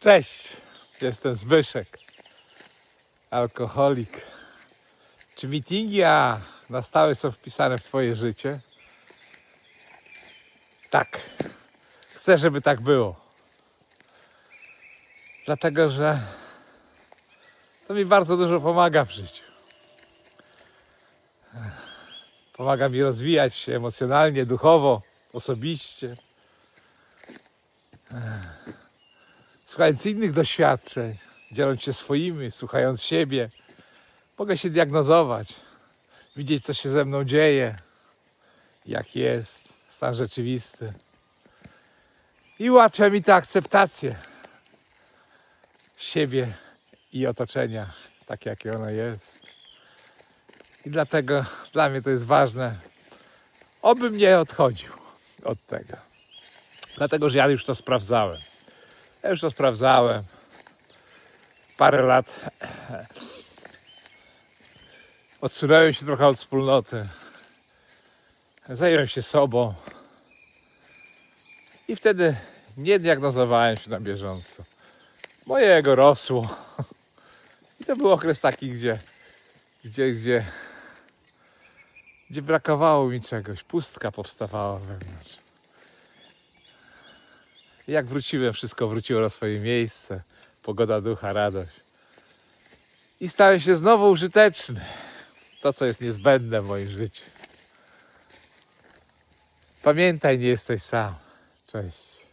Cześć, jestem Zbyszek, alkoholik. Czy meetingi a na stałe są wpisane w Twoje życie? Tak, chcę, żeby tak było. Dlatego, że to mi bardzo dużo pomaga w życiu. Pomaga mi rozwijać się emocjonalnie, duchowo, osobiście. Słuchając innych doświadczeń, dzieląc się swoimi, słuchając siebie, mogę się diagnozować, widzieć, co się ze mną dzieje, jak jest, stan rzeczywisty. I ułatwia mi to akceptację siebie i otoczenia, tak jakie ono jest. I dlatego dla mnie to jest ważne, obym nie odchodził od tego. Dlatego, że ja już to sprawdzałem. Ja już to sprawdzałem. Parę lat odsunąłem się trochę od wspólnoty. Zająłem się sobą. I wtedy nie diagnozowałem się na bieżąco. Moje ego rosło. I to był okres taki, gdzie, gdzie, gdzie, gdzie brakowało mi czegoś. Pustka powstawała wewnątrz. Jak wróciłem, wszystko wróciło na swoje miejsce. Pogoda ducha, radość. I stałem się znowu użyteczny. To, co jest niezbędne w moim życiu. Pamiętaj, nie jesteś sam. Cześć.